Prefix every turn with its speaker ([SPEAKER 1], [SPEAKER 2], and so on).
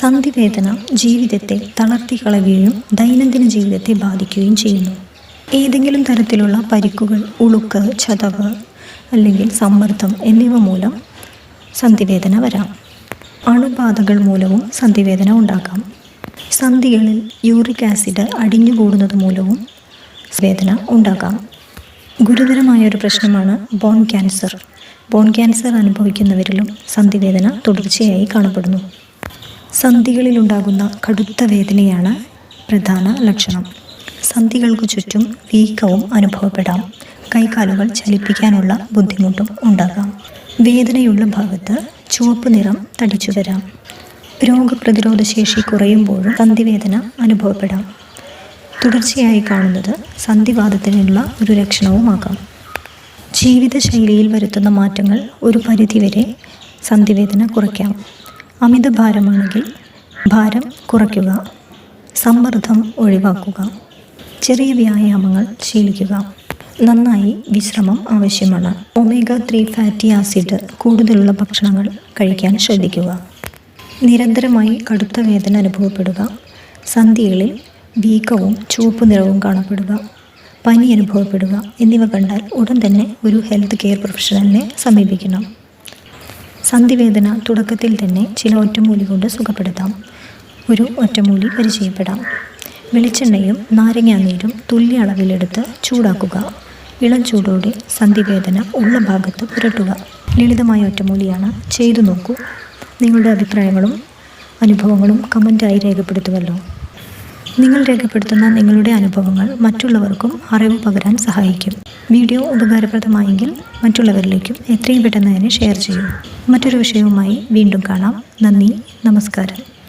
[SPEAKER 1] സന്ധിവേദന ജീവിതത്തെ തളർത്തി കളയുകയും ദൈനംദിന ജീവിതത്തെ ബാധിക്കുകയും ചെയ്യുന്നു. ഏതെങ്കിലും തരത്തിലുള്ള പരിക്കുകൾ ഉളുക്ക് ചതവ് അല്ലെങ്കിൽ സമ്മർദ്ദം എന്നിവ മൂലം സന്ധിവേദന വരാം. അണുബാധകൾ മൂലവും സന്ധിവേദന ഉണ്ടാക്കാം സന്ധികളിൽ യൂറിക് ആസിഡ് അടിഞ്ഞുകൂടുന്നത് മൂലവും വേദന ഉണ്ടാകാം. ഗുരുതരമായ ഒരു പ്രശ്നമാണ് ബോൺ ക്യാൻസർ. ബോൺ ക്യാൻസർ അനുഭവിക്കുന്നവരിലും സന്ധിവേദന തുടർച്ചയായി കാണപ്പെടുന്നു. സന്ധികളിലുണ്ടാകുന്ന കടുത്ത വേദനയാണ് പ്രധാന ലക്ഷണം. സന്ധികൾക്ക് ചുറ്റും വീക്കവും അനുഭവപ്പെടാം. കൈകാലുകൾ ചലിപ്പിക്കാനുള്ള ബുദ്ധിമുട്ടും ഉണ്ടാകാം. വേദനയുള്ള ഭാഗത്ത് ചുവപ്പ് നിറം തടിച്ചു വരാം. രോഗപ്രതിരോധ ശേഷി കുറയുമ്പോഴും സന്ധിവേദന അനുഭവപ്പെടാം. തുടർച്ചയായി കാണുന്നത് സന്ധിവാദത്തിനുള്ള ഒരു ലക്ഷണവുമാകാം. ജീവിതശൈലിയിൽ വരുത്തുന്ന മാറ്റങ്ങൾ ഒരു പരിധിവരെ സന്ധിവേദന കുറയ്ക്കാം. അമിതഭാരമാണെങ്കിൽ ഭാരം കുറയ്ക്കുക സമ്മർദ്ദം ഒഴിവാക്കുക ചെറിയ വ്യായാമങ്ങൾ ശീലിക്കുക. നന്നായി വിശ്രമം ആവശ്യമാണ്. ഒമേഗ ത്രീ ഫാറ്റി ആസിഡ് കൂടുതലുള്ള ഭക്ഷണങ്ങൾ കഴിക്കാൻ ശ്രദ്ധിക്കുക. നിരന്തരമായി കടുത്ത വേദന അനുഭവപ്പെടുക. സന്ധികളിൽ വീക്കവും ചുവപ്പ് നിറവും കാണപ്പെടുക. പനി അനുഭവപ്പെടുക എന്നിവ കണ്ടാൽ ഉടൻ തന്നെ ഒരു ഹെൽത്ത് കെയർ പ്രൊഫഷണലിനെ സമീപിക്കണം. സന്ധിവേദന തുടക്കത്തിൽ തന്നെ ചില ഒറ്റമൂലി കൊണ്ട് സുഖപ്പെടുത്താം. ഒരു ഒറ്റമൂലി പരിചയപ്പെടാം. വെളിച്ചെണ്ണയും നാരങ്ങാനീരും തുല്യ അളവിലെടുത്ത് ചൂടാക്കുക. ഇളം ചൂടോടെ സന്ധിവേദന ഉള്ള ഭാഗത്ത് പുരട്ടുക. ലളിതമായ ഒറ്റമൂലിയാണ് ചെയ്തു നോക്കൂ. നിങ്ങളുടെ അഭിപ്രായങ്ങളും അനുഭവങ്ങളും കമന്റായി രേഖപ്പെടുത്തുമല്ലോ നിങ്ങൾ രേഖപ്പെടുത്തുന്ന നിങ്ങളുടെ അനുഭവങ്ങൾ മറ്റുള്ളവർക്കും അറിവ് പകരാൻ സഹായിക്കും. വീഡിയോ ഉപകാരപ്രദമായെങ്കിൽ മറ്റുള്ളവരിലേക്കും എത്രയും പെട്ടെന്ന് തന്നെ ഷെയർ ചെയ്യും. മറ്റൊരു വിഷയവുമായി വീണ്ടും കാണാം. നന്ദി. നമസ്കാരം.